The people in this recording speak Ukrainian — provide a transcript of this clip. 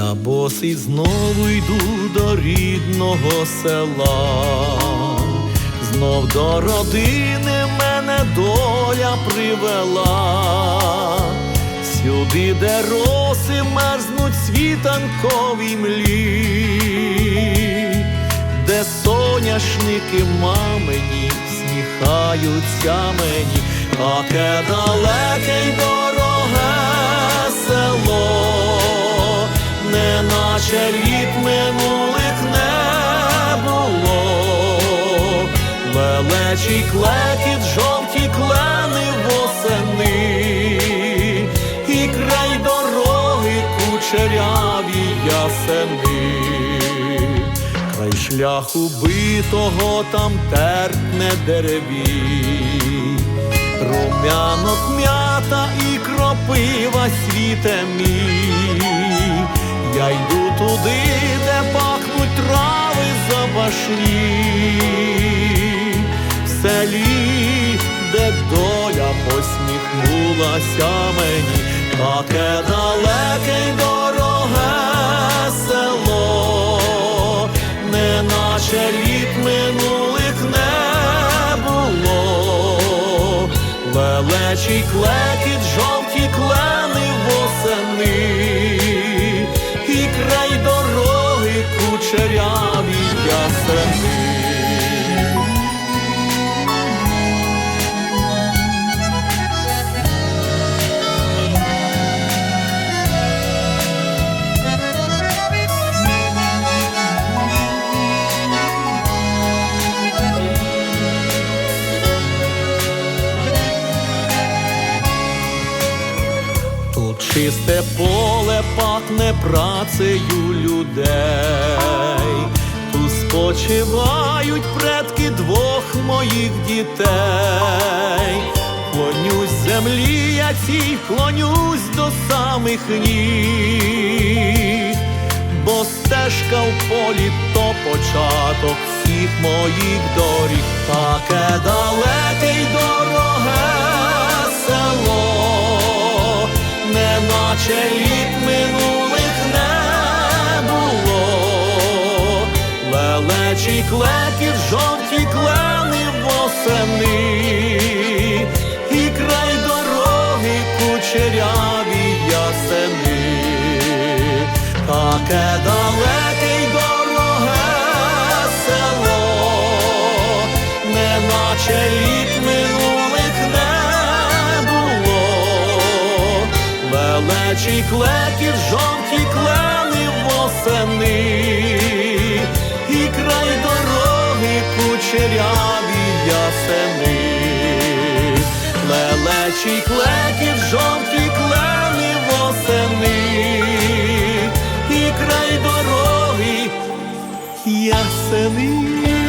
босий знову йду до рідного села, знов до родини мене доля привела, сюди, де роси мерзнуть світанковій млі, де соняшники мамині сміхаються мені, таке далеке й дороге літ минулих не було, величий клекіт, жовті клени восени, і край дороги кучеряві ясени. Край шляху битого там терпне дереві, рум'янок м'ята і кропива світе мій. Я йду туди, де пахнуть трави запашні, в селі, де доля посміхнулася мені, таке далеке й дороге село, неначе літ минулих не було, величий клекіт, жовті клени восени, кучеряві ясени. Чисте поле пахне працею людей, тут спочивають предки двох моїх дітей. Клонюсь землі, я цій, клонюсь до самих ніг, бо стежка в полі то початок всіх моїх доріг, таке лелечий клекіт, жовті клени восени, і край дороги кучеряві ясени, таке далеке й дороге село, неначе літ минулих не було. Величий клекіт, жовті клени восени, і край лелечий клекіт, жовті клени восени, і край дороги ясени.